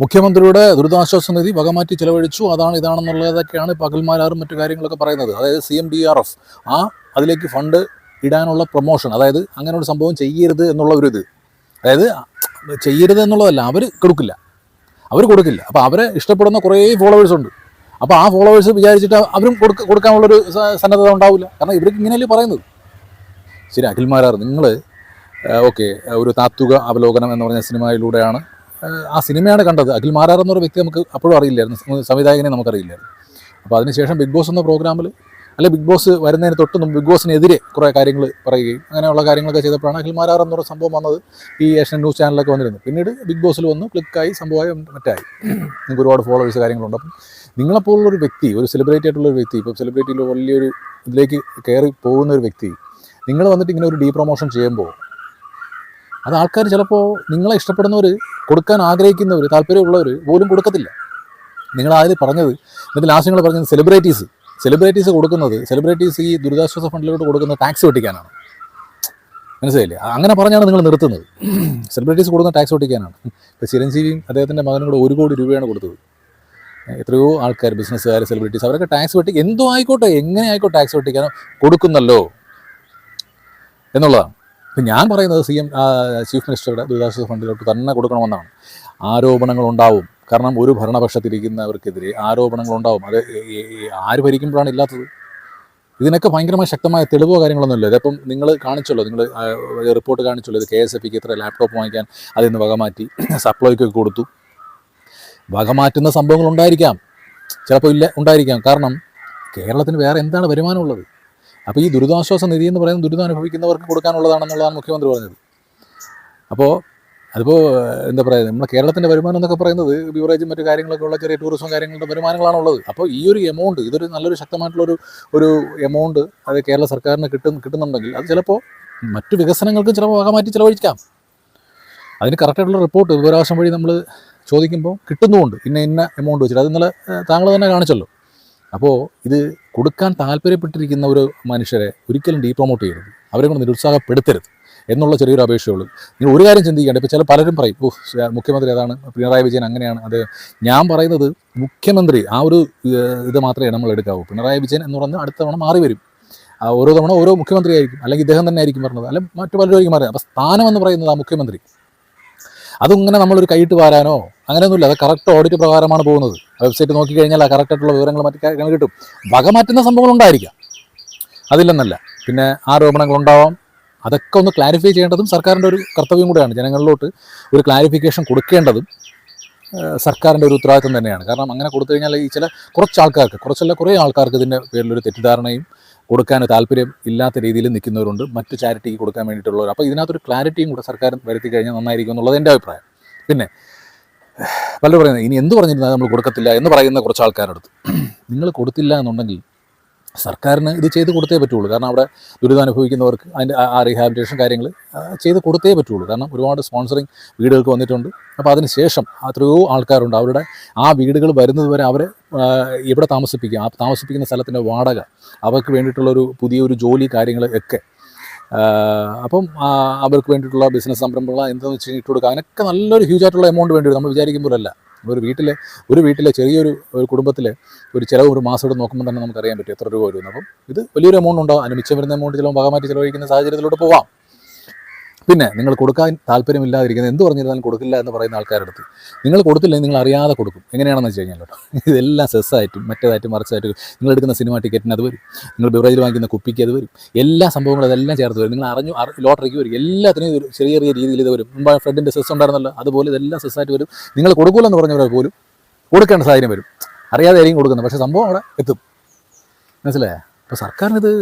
മുഖ്യമന്ത്രിയുടെ ദുരിതാശ്വാസ നിധി വകമാറ്റി ചിലവഴിച്ചു. അതാണ് ഇതാണെന്നുള്ളതൊക്കെയാണ് പകൽമാരാറും മറ്റു കാര്യങ്ങളൊക്കെ പറയുന്നത്. അതായത് C M D R F ആ അതിലേക്ക് ഫണ്ട് ഇടാനുള്ള പ്രൊമോഷൻ അതായത് അങ്ങനെ ഒരു സംഭവം ചെയ്യരുത് എന്നുള്ള ഒരു ഇത്. അതായത് ചെയ്യരുത് എന്നുള്ളതല്ല അവർ കൊടുക്കില്ല. അവർ കൊടുക്കില്ല. അപ്പോൾ അവരെ ഇഷ്ടപ്പെടുന്ന കുറേ ഫോളോവേഴ്സ് ഉണ്ട്. അപ്പോൾ ആ ഫോളോവേഴ്സ് വിചാരിച്ചിട്ട് അവരും കൊടുക്ക കൊടുക്കാനുള്ളൊരു സന്നദ്ധത ഉണ്ടാവില്ല. കാരണം ഇവർക്ക് ഇങ്ങനെയല്ലേ പറയുന്നത്. ശരി അഖിൽമാരാർ നിങ്ങൾ ഓക്കെ ഒരു താത്വിക അവലോകനം എന്ന് പറഞ്ഞ സിനിമയിലൂടെയാണ് ആ, സിനിമയാണ് കണ്ടത്. അഖിൽ മാരാർ എന്നൊരു വ്യക്തി നമുക്ക് അപ്പോഴും അറിയില്ലായിരുന്നു. സംവിധായകനെ നമുക്കറിയില്ലായിരുന്നു. അപ്പോൾ അതിനുശേഷം ബിഗ് ബോസ് എന്ന പ്രോഗ്രാമിൽ അല്ലെ ബിഗ് ബോസ് വരുന്നതിന് തൊട്ട് ബിഗ് ബോസിനെതിരെ കുറേ കാര്യങ്ങൾ പറയുകയും അങ്ങനെയുള്ള കാര്യങ്ങളൊക്കെ ചെയ്തപ്പോഴാണ് അഖിൽ മാരാർ എന്നൊരു സംഭവം വന്നത് ഈ ഏഷ്യൻ ന്യൂസ് ചാനലൊക്കെ വന്നിരുന്നു പിന്നീട് ബിഗ് ബോസിൽ വന്നു ക്ലിക്കായി സംഭവമായി മറ്റായി. നിങ്ങൾക്ക് ഒരുപാട് ഫോളോവേഴ്സ് കാര്യങ്ങളുണ്ട്. അപ്പം നിങ്ങളെപ്പോലുള്ളൊരു വ്യക്തി ഒരു സെലിബ്രിറ്റി ആയിട്ടുള്ള ഒരു വ്യക്തി ഇപ്പോൾ സെലിബ്രിറ്റിയിൽ വലിയൊരു ഇതിലേക്ക് കയറി പോകുന്ന ഒരു വ്യക്തി നിങ്ങൾ വന്നിട്ട് ഇങ്ങനെ ഒരു ഡീ പ്രൊമോഷൻ ചെയ്യുമ്പോൾ അത് ആൾക്കാർ ചിലപ്പോൾ നിങ്ങളെ ഇഷ്ടപ്പെടുന്നവർ കൊടുക്കാൻ ആഗ്രഹിക്കുന്നവർ താല്പര്യമുള്ളവർ പോലും കൊടുക്കത്തില്ല. നിങ്ങൾ ആദ്യം പറഞ്ഞത് എന്നിട്ട് ലാസ്റ്റ് നിങ്ങൾ പറഞ്ഞത് സെലിബ്രിറ്റീസ് സെലിബ്രിറ്റീസ് കൊടുക്കുന്നത് സെലിബ്രിറ്റീസ് ഈ ദുരിതാശ്വാസ ഫണ്ടിലോട്ട് കൊടുക്കുന്ന ടാക്സ് വെട്ടിക്കാനാണ്. മനസ്സിലായില്ലേ? അങ്ങനെ പറഞ്ഞാണ് നിങ്ങൾ നിർത്തുന്നത്. സെലിബ്രിറ്റീസ് കൊടുക്കുന്ന ടാക്സ് വെട്ടിക്കാനാണ്. ഇപ്പോൾ ചിരഞ്ജീവിയും അദ്ദേഹത്തിന്റെ മകനും കൂടെ ഒരു കോടി രൂപയാണ് കൊടുത്തത്. എത്രയോ ആൾക്കാർ ബിസിനസ്സുകാർ സെലിബ്രിറ്റീസ് അവരൊക്കെ ടാക്സ് വെട്ടി എന്തോ ആയിക്കോട്ടെ എങ്ങനെ ആയിക്കോട്ടെ ടാക്സ് വെട്ടിക്കാനോ കൊടുക്കുന്നല്ലോ. എന്നുള്ളതാണ്. ഇപ്പം ഞാൻ പറയുന്നത് സി എം ചീഫ് മിനിസ്റ്ററുടെ ദുരിതാശ്വാസ ഫണ്ടിലോട്ട് തന്നെ കൊടുക്കണമെന്നാണ്. ആരോപണങ്ങൾ ഉണ്ടാവും കാരണം ഒരു ഭരണപക്ഷത്തിരിക്കുന്നവർക്കെതിരെ ആരോപണങ്ങൾ ഉണ്ടാവും അത് ആര് ഭരിക്കുമ്പോഴാണ് ഇല്ലാത്തത്? ഇതിനൊക്കെ ഭയങ്കരമായി ശക്തമായ തെളിവോ കാര്യങ്ങളൊന്നും ഇല്ല. ഇതിപ്പം നിങ്ങൾ കാണിച്ചല്ലോ നിങ്ങൾ റിപ്പോർട്ട് കാണിച്ചല്ലോ ഇത് കെ എസ് എഫ് ഇത്ര ലാപ്ടോപ്പ് വാങ്ങിക്കാൻ അതിൽ നിന്ന് വകമാറ്റി സപ്ലൈക്കൊക്കെ കൊടുത്തു. വകമാറ്റുന്ന സംഭവങ്ങൾ ഉണ്ടായിരിക്കാം. ചിലപ്പോൾ ഇല്ല ഉണ്ടായിരിക്കാം. കാരണം കേരളത്തിന് വേറെ എന്താണ് വരുമാനമുള്ളത് അപ്പോൾ ഈ ദുരിതാശ്വാസ നിധി എന്ന് പറയുന്നത് ദുരിതം അനുഭവിക്കുന്നവർക്ക് കൊടുക്കാനുള്ളതാണെന്നുള്ളതാണ് മുഖ്യമന്ത്രി പറഞ്ഞത്. അപ്പോൾ അതിപ്പോൾ എന്താ പറയുക നമ്മുടെ കേരളത്തിന്റെ വരുമാനം എന്നൊക്കെ പറയുന്നത് ബിവറേജും മറ്റു കാര്യങ്ങളൊക്കെ ഉള്ള ചെറിയ ടൂറിസം കാര്യങ്ങളുടെ വരുമാനങ്ങളാണുള്ളത്. അപ്പോൾ ഈ ഒരു എമൗണ്ട് ഇതൊരു നല്ലൊരു ശക്തമായിട്ടുള്ളൊരു ഒരു എമൗണ്ട് അത് കേരള സർക്കാരിന് കിട്ടും കിട്ടുന്നുണ്ടെങ്കിൽ അത് ചിലപ്പോൾ മറ്റു വികസനങ്ങൾക്കും ചിലപ്പോൾ വക മാറ്റി ചിലവഴിക്കാം. അതിന് കറക്റ്റായിട്ടുള്ള റിപ്പോർട്ട് വിവരാവശ്യം വഴി നമ്മൾ ചോദിക്കുമ്പോൾ കിട്ടുന്നുമുണ്ട്. ഇന്ന ഇന്ന എമൗണ്ട് വെച്ചിട്ട്. അത് ഇന്നലെ താങ്കൾ തന്നെ കാണിച്ചല്ലോ. അപ്പോൾ ഇത് കൊടുക്കാൻ താല്പര്യപ്പെട്ടിരിക്കുന്ന ഒരു മനുഷ്യരെ ഒരിക്കലും ഡീപ്രൊമോട്ട് ചെയ്യരുത്. അവരെ കൊണ്ട് നിരുത്സാഹപ്പെടുത്തരുത് എന്നുള്ള ചെറിയൊരു അപേക്ഷയുള്ളൂ. നിങ്ങൾ ഒരു കാര്യം ചിന്തിക്കേണ്ട ഇപ്പോൾ ചില പലരും പറയും ഓ മുഖ്യമന്ത്രി അതാണ് പിണറായി വിജയൻ അങ്ങനെയാണ്. അത് ഞാൻ പറയുന്നത് മുഖ്യമന്ത്രി ആ ഒരു ഇത് മാത്രമേ നമ്മൾ എടുക്കാവൂ. പിണറായി വിജയൻ എന്ന് പറഞ്ഞാൽ അടുത്ത തവണ മാറി വരും. ഓരോ തവണ ഓരോ മുഖ്യമന്ത്രി ആയിരിക്കും അല്ലെങ്കിൽ ഇദ്ദേഹം തന്നെ ആയിരിക്കും പറഞ്ഞത് അല്ലെങ്കിൽ മറ്റു പലരും ആയിരിക്കും പറയുന്നത്. അപ്പോൾ സ്ഥാനം എന്ന് പറയുന്നത് ആ മുഖ്യമന്ത്രി. അതിങ്ങനെ നമ്മളൊരു കൈയിട്ട് വാരാനോ? അങ്ങനെയൊന്നുമില്ല. അത് കറക്റ്റ് ഓഡിറ്റ് പ്രകാരമാണ് പോകുന്നത്. വെബ്സൈറ്റ് നോക്കിക്കഴിഞ്ഞാൽ ആ കറക്റ്റായിട്ടുള്ള വിവരങ്ങൾ മറ്റു കിട്ടും. വക മാറ്റുന്ന സംഭവങ്ങൾ ഉണ്ടായിരിക്കാം. അതില്ലെന്നല്ല. പിന്നെ ആരോപണങ്ങൾ ഉണ്ടാവാം. അതൊക്കെ ഒന്ന് ക്ലാരിഫൈ ചെയ്യേണ്ടതും സർക്കാരിന്റെ ഒരു കർത്തവ്യം കൂടെയാണ്. ജനങ്ങളിലോട്ട് ഒരു ക്ലാരിഫിക്കേഷൻ കൊടുക്കേണ്ടതും സർക്കാരിന്റെ ഒരു ഉത്തരവാദിത്വം തന്നെയാണ്. കാരണം അങ്ങനെ കൊടുത്തു കഴിഞ്ഞാൽ ഈ ചില കുറച്ച് ആൾക്കാർക്ക് കുറച്ചല്ല കുറേ ആൾക്കാർക്ക് ഇതിന്റെ പേരിലൊരു തെറ്റിദ്ധാരണയും കൊടുക്കാൻ താല്പര്യം ഇല്ലാത്ത രീതിയിൽ നിൽക്കുന്നവരുണ്ട്. മറ്റ് ചാരിറ്റിക്ക് കൊടുക്കാൻ വേണ്ടിയിട്ടുള്ളവർ. അപ്പോൾ ഇതിനകത്തൊരു ക്ലാരിറ്റിയും കൂടെ സർക്കാർ വരുത്തി കഴിഞ്ഞാൽ നന്നായിരിക്കും എന്നുള്ളത് എന്റെ അഭിപ്രായം. പിന്നെ പലരും പറയുന്നത് ഇനി എന്ത് പറഞ്ഞിരുന്നാൽ നമ്മൾ കൊടുക്കത്തില്ല എന്ന് പറയുന്ന കുറച്ച് ആൾക്കാരടുത്ത് നിങ്ങൾ കൊടുത്തില്ല എന്നുണ്ടെങ്കിൽ സർക്കാരിന് ഇത് ചെയ്ത് കൊടുത്തേ പറ്റുള്ളൂ. കാരണം അവിടെ ദുരിതം അനുഭവിക്കുന്നവർക്ക് അതിന്റെ ആ- റീഹാബിലിറ്റേഷൻ കാര്യങ്ങൾ ചെയ്ത് കൊടുത്തേ പറ്റുള്ളൂ. കാരണം ഒരുപാട് സ്പോൺസറിങ് വീടുകൾക്ക് വന്നിട്ടുണ്ട്. അപ്പോൾ അതിന് ശേഷം എത്രയോ ആൾക്കാരുണ്ട്. അവരുടെ ആ വീടുകൾ വരുന്നത് വരെ അവരെ ഇവിടെ താമസിപ്പിക്കുക. ആ താമസിപ്പിക്കുന്ന സ്ഥലത്തിന്റെ വാടക അവർക്ക് വേണ്ടിയിട്ടുള്ളൊരു പുതിയൊരു ജോലി കാര്യങ്ങൾ ഒക്കെ. അപ്പം അവർക്ക് വേണ്ടിയിട്ടുള്ള ബിസിനസ് സംരംഭങ്ങൾ എന്താണെന്ന് വെച്ച് കഴിഞ്ഞിട്ട് കൊടുക്കുക അതിനൊക്കെ നല്ലൊരു ഹ്യൂജ് ആയിട്ടുള്ള എമൗണ്ട് വേണ്ടി വരും. നമ്മൾ വിചാരിക്കുമ്പോഴല്ല ഒരു വീട്ടിലെ ഒരു വീട്ടിലെ ചെറിയൊരു ഒരു കുടുംബത്തിലെ ഒരു ചിലവ് ഒരു മാസം ഇവിടെ നോക്കുമ്പോൾ തന്നെ നമുക്കറിയാൻ പറ്റും എത്ര രൂപ വരുമെന്ന് അപ്പം ഇത് വലിയൊരു എമൗണ്ട് ഉണ്ടാവും അതിന് മിച്ചം വരുന്ന എമൗണ്ട് ചിലവ് ഭാഗമാറ്റി ചിലവഴിക്കുന്ന സാഹചര്യത്തിലോട്ട് പോവാം. പിന്നെ നിങ്ങൾ കൊടുക്കാൻ താല്പര്യമില്ലാതിരിക്കുന്നത് എന്ത് പറഞ്ഞിരുന്നാലും കൊടുക്കില്ല എന്ന് പറയുന്ന ആൾക്കാരുടെ അടുത്ത്. നിങ്ങൾ കൊടുത്തില്ലെങ്കിൽ നിങ്ങൾ അറിയാതെ കൊടുക്കും. എങ്ങനെയാണെന്ന് വെച്ച് കഴിഞ്ഞാൽ കേട്ടോ. ഇതെല്ലാം സെസ്സായിട്ടും മറ്റേതായിട്ടും മറിച്ചായിട്ടും നിങ്ങൾ എടുക്കുന്ന സിനിമ ടിക്കറ്റിന് അത് വരും. നിങ്ങൾ ബിവറേജിൽ വാങ്ങിക്കുന്ന കുപ്പിക്ക് അത് വരും. എല്ലാ സംഭവങ്ങളും അതെല്ലാം ചേർത്ത് വരും. നിങ്ങൾ അറിഞ്ഞു അറി- ലോട്ടറിക്ക് വരും. എല്ലാത്തിനും ഒരു ചെറിയ ചെറിയ രീതിയിൽ ഇത് വരും. മുമ്പ് ഫ്രണ്ടിന്റെ സെസ് ഉണ്ടായിരുന്നല്ലോ അതുപോലെ ഇതെല്ലാം സെസ്സായിട്ട് വരും. നിങ്ങൾ കൊടുക്കൂലെന്ന് പറഞ്ഞവരെ പോലും കൊടുക്കേണ്ട സാഹചര്യം വരും. അറിയാതെ ആയിരിക്കും കൊടുക്കുന്നത്. പക്ഷേ സംഭവം അവിടെ എത്തും. മനസ്സിലായേ? അപ്പോൾ സർക്കാരിനിത്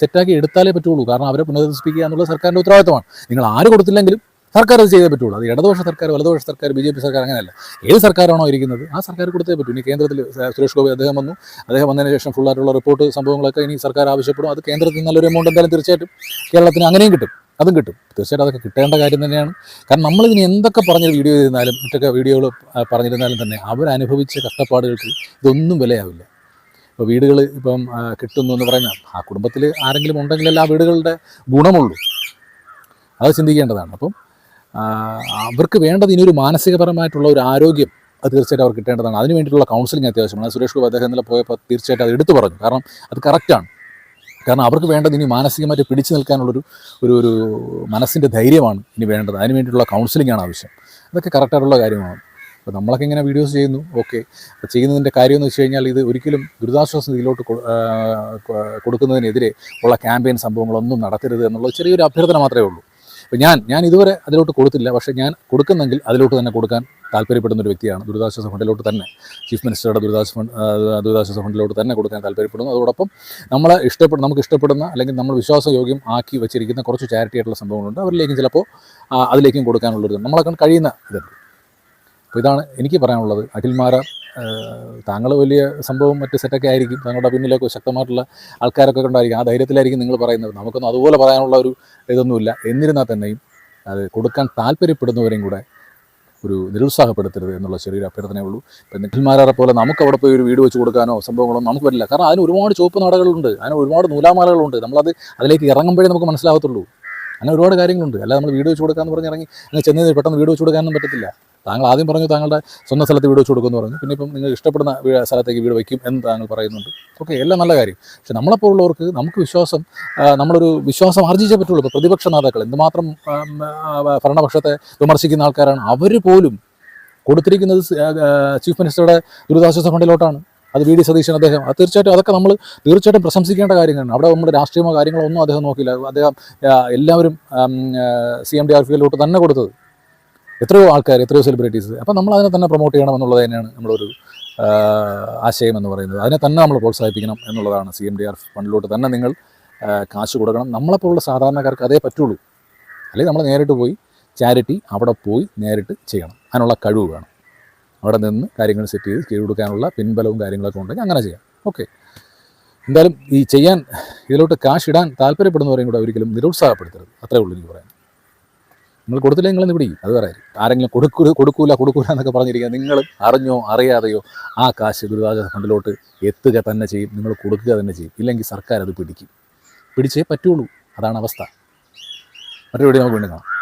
സെറ്റാക്കി എടുത്താലേ പറ്റുള്ളൂ. കാരണം അവരെ പുനരധിപ്പിക്കുക എന്നുള്ളത് സർക്കാരിന്റെ ഉത്തരവാദിത്തമാണ്. നിങ്ങൾ ആര് കൊടുത്തില്ലെങ്കിലും സർക്കാർ അത് ചെയ്തേ പറ്റുള്ളൂ. അത് ഇടതുപക്ഷ സർക്കാർ വലതുപക്ഷ സർക്കാർ ബി ജെ പി സർക്കാർ അങ്ങനെയല്ല. ഏത് സർക്കാരാണോ ഇരിക്കുന്നത് ആ സർക്കാർ കൊടുത്തേ പറ്റൂ. ഇനി കേന്ദ്രത്തിൽ സുരേഷ് ഗോപി അദ്ദേഹം വന്നു. അദ്ദേഹം വന്നതിന് ശേഷം ഫുള്ളായിട്ടുള്ള റിപ്പോർട്ട് സംഭവങ്ങളൊക്കെ ഇനി സർക്കാർ ആവശ്യപ്പെടും. അത് കേന്ദ്രത്തിൽ നല്ലൊരു എമൗണ്ട് എന്തായാലും തീർച്ചയായിട്ടും കേരളത്തിന് അങ്ങനെയും കിട്ടും. അതും കിട്ടും. തീർച്ചയായിട്ടും അതൊക്കെ കിട്ടേണ്ട കാര്യം തന്നെയാണ്. കാരണം നമ്മളിതിന് എന്തൊക്കെ പറഞ്ഞ വീഡിയോ ചെയ്തിരുന്നാലും മറ്റൊക്കെ വീഡിയോകൾ പറഞ്ഞിരുന്നാലും തന്നെ അവരനുഭവിച്ച കഷ്ടപ്പാടുകൾക്ക് ഇതൊന്നും വിലയാവില്ല. ഇപ്പോൾ വീടുകൾ ഇപ്പം കിട്ടുന്നു എന്ന് പറഞ്ഞാൽ ആ കുടുംബത്തിൽ ആരെങ്കിലും ഉണ്ടെങ്കിലല്ല ആ വീടുകളുടെ ഗുണമുള്ളൂ. അത് ചിന്തിക്കേണ്ടതാണ്. അപ്പം അവർക്ക് വേണ്ടത് ഇനി ഒരു മാനസികപരമായിട്ടുള്ള ഒരു ആരോഗ്യം അത് തീർച്ചയായിട്ടും അവർ കിട്ടേണ്ടതാണ്. അതിന് വേണ്ടിയിട്ടുള്ള കൗൺസിലിംഗ് അത്യാവശ്യമാണ്. സുരേഷ് ഗോപി അദ്ദേഹം ഇന്നലെ പോയപ്പോൾ തീർച്ചയായിട്ടും അത് എടുത്തു പറഞ്ഞു. കാരണം അത് കറക്റ്റാണ് കാരണം അവർക്ക് വേണ്ടത് ഇനി മാനസികമായിട്ട് പിടിച്ചു നിൽക്കാനുള്ളൊരു ഒരു ഒരു മനസ്സിന്റെ ധൈര്യമാണ് ഇനി വേണ്ടത്. അതിന് വേണ്ടിയിട്ടുള്ള കൗൺസിലിംഗ് ആണ് ആവശ്യം. അതൊക്കെ കറക്റ്റായിട്ടുള്ള കാര്യമാണ്. അപ്പോൾ നമ്മളൊക്കെ ഇങ്ങനെ വീഡിയോസ് ചെയ്യുന്നു. ഓക്കെ ചെയ്യുന്നതിന്റെ കാര്യം എന്ന് വെച്ച് കഴിഞ്ഞാൽ ഇത് ഒരിക്കലും ദുരിതാശ്വാസ നിധിയിലോട്ട് കൊടുക്കുന്നതിനെതിരെ ഉള്ള ക്യാമ്പയിൻ സംഭവങ്ങളൊന്നും നടത്തരുത് എന്നുള്ള ചെറിയൊരു അഭ്യർത്ഥന മാത്രമേ ഉള്ളൂ. അപ്പോൾ ഞാൻ ഞാൻ ഇതുവരെ അതിലോട്ട് കൊടുത്തില്ല. പക്ഷേ ഞാൻ കൊടുക്കുന്നെങ്കിൽ അതിലോട്ട് തന്നെ കൊടുക്കാൻ താല്പര്യപ്പെടുന്ന ഒരു വ്യക്തിയാണ് ദുരിതാശ്വാസ ഫണ്ടിലോട്ട് തന്നെ. ചീഫ് മിനിസ്റ്ററുടെ ദുരിതാശ്വാസ ഫണ്ട് ദുരിതാശ്വാസ ഫണ്ടിലോട്ട് തന്നെ കൊടുക്കാൻ താല്പര്യപ്പെടുന്നു. അതോടൊപ്പം നമ്മൾ ഇഷ്ടപ്പെടുന്ന നമുക്ക് ഇഷ്ടപ്പെടുന്ന അല്ലെങ്കിൽ നമ്മൾ വിശ്വാസയോഗ്യം ആക്കി വെച്ചിരിക്കുന്ന കുറച്ച് ചാരിറ്റി ആയിട്ടുള്ള സംഭവങ്ങളുണ്ട്. അവരിലേക്കും ചിലപ്പോൾ അതിലേക്കും കൊടുക്കാനുള്ളൊരു നമ്മളെ കഴിയുന്ന ഇതുണ്ട്. അപ്പോൾ ഇതാണ് എനിക്ക് പറയാനുള്ളത്. അഖിൽമാര താങ്കൾ വലിയ സംഭവം മറ്റ് സെറ്റൊക്കെ ആയിരിക്കും. താങ്കളുടെ പിന്നിലൊക്കെ ശക്തമായിട്ടുള്ള ആൾക്കാരൊക്കെ ഉണ്ടായിരിക്കും ആ ധൈര്യത്തിലായിരിക്കും നിങ്ങൾ പറയുന്നത്. നമുക്കൊന്നും അതുപോലെ പറയാനുള്ള ഒരു ഇതൊന്നുമില്ല. എന്നിരുന്നാൽ തന്നെയും അത് കൊടുക്കാൻ താല്പര്യപ്പെടുന്നവരെയും കൂടെ ഒരു നിരുത്സാഹപ്പെടുത്തരുത് എന്നുള്ള ചെറിയൊരു അഭ്യർത്ഥനയേ ഉള്ളൂ. ഇപ്പം നിഖിൽമാരെ പോലെ നമുക്ക് അവിടെ പോയി ഒരു വീട് വെച്ച് കൊടുക്കാനോ സംഭവങ്ങളോ നമുക്ക് പറ്റില്ല. കാരണം അതിന് ഒരുപാട് ചുവപ്പ് നാടകളുണ്ട്. അതിന് ഒരുപാട് നൂലാമാലകളുണ്ട്. നമ്മളത് അതിലേക്ക് ഇറങ്ങുമ്പോഴേ നമുക്ക് മനസ്സിലാകത്തുള്ളൂ. അങ്ങനെ ഒരുപാട് കാര്യങ്ങളുണ്ട്. അല്ലാതെ നമ്മൾ വീട് വെച്ച് കൊടുക്കാമെന്ന് പറഞ്ഞ് ഇറങ്ങി അങ്ങനെ ചെന്ന് പെട്ടെന്ന് വീട് വെച്ച് കൊടുക്കാനൊന്നും പറ്റത്തില്ല. താങ്കൾ ആദ്യം പറഞ്ഞു താങ്കളുടെ സ്വന്തം സ്ഥലത്ത് വീട് വെച്ച് കൊടുക്കുമെന്ന് പറഞ്ഞു. പിന്നെ ഇപ്പം നിങ്ങൾ ഇഷ്ടപ്പെടുന്ന സ്ഥലത്തേക്ക് വീട് വയ്ക്കും എന്ന് താങ്കൾ പറയുന്നുണ്ട്. ഓക്കെ എല്ലാം നല്ല കാര്യം. പക്ഷെ നമ്മളെപ്പോലുള്ളവർക്ക് നമുക്ക് വിശ്വാസം നമ്മളൊരു വിശ്വാസം ആർജിച്ചേ പറ്റുള്ളൂ. ഇപ്പോൾ പ്രതിപക്ഷ നേതാക്കൾ എന്തുമാത്രം ഭരണപക്ഷത്തെ വിമർശിക്കുന്ന ആൾക്കാരാണ്. അവർ പോലും കൊടുത്തിരിക്കുന്നത് ചീഫ് മിനിസ്റ്ററുടെ ദുരിതാശ്വാസ ഫണ്ടിലോട്ടാണ്. അത് വി ഡി സതീശൻ അദ്ദേഹം. അത് തീർച്ചയായിട്ടും അതൊക്കെ നമ്മൾ തീർച്ചയായിട്ടും പ്രശംസിക്കേണ്ട കാര്യങ്ങളാണ്. അവിടെ നമ്മുടെ രാഷ്ട്രീയമോ കാര്യങ്ങളോ ഒന്നും അദ്ദേഹം നോക്കിയില്ല. അദ്ദേഹം എല്ലാവരും സി എം ഡി ആർ ഫിയിലോട്ട് തന്നെ കൊടുത്തത്. എത്രയോ ആൾക്കാർ എത്രയോ സെലിബ്രിറ്റീസ് അപ്പം നമ്മൾ അതിനെ തന്നെ പ്രൊമോട്ട് ചെയ്യണം എന്നുള്ളത് തന്നെയാണ് നമ്മളൊരു ആശയം എന്ന് പറയുന്നത്. അതിനെ തന്നെ നമ്മൾ പ്രോത്സാഹിപ്പിക്കണം എന്നുള്ളതാണ് സി എം ഡി ആർ ഫണ്ടിലോട്ട് തന്നെ നിങ്ങൾ കാശ് കൊടുക്കണം. നമ്മളെപ്പോലുള്ള സാധാരണക്കാർക്ക് അതേ പറ്റുള്ളൂ. അല്ലെങ്കിൽ നമ്മൾ നേരിട്ട് പോയി ചാരിറ്റി അവിടെ പോയി നേരിട്ട് ചെയ്യണം. അതിനുള്ള കഴിവ് വേണം. അവിടെ നിന്ന് കാര്യങ്ങൾ സെറ്റ് ചെയ്ത് കീഴ് കൊടുക്കാനുള്ള പിൻബലവും കാര്യങ്ങളൊക്കെ ഉണ്ടെങ്കിൽ അങ്ങനെ ചെയ്യാം. ഓക്കെ എന്തായാലും ഈ ചെയ്യാൻ ഇതിലോട്ട് കാശ് ഇടാൻ താല്പര്യപ്പെടുന്നവരെയും കൂടെ ഒരിക്കലും നിരുത്സാഹപ്പെടുത്തരുത്. അത്രേ ഉള്ളൂ എനിക്ക് പറയാൻ. നിങ്ങൾ കൊടുത്തില്ല നിങ്ങൾ പിടിക്കും? അത് പറയാം. ആരെങ്കിലും കൊടുക്കൂ കൊടുക്കൂല കൊടുക്കൂല എന്നൊക്കെ പറഞ്ഞിരിക്കുക നിങ്ങൾ അറിഞ്ഞോ അറിയാതെയോ ആ കാശ് ദുരിതാശ്വാസ ഫണ്ടിലോട്ട് എത്തുക തന്നെ ചെയ്യും. നിങ്ങൾ കൊടുക്കുക തന്നെ ചെയ്യും. ഇല്ലെങ്കിൽ സർക്കാർ അത് പിടിക്കും. പിടിച്ചേ പറ്റുള്ളൂ. അതാണ് അവസ്ഥ. മറ്റൊരു വീഡിയോ നമുക്ക് വീണ്ടും കാണാം.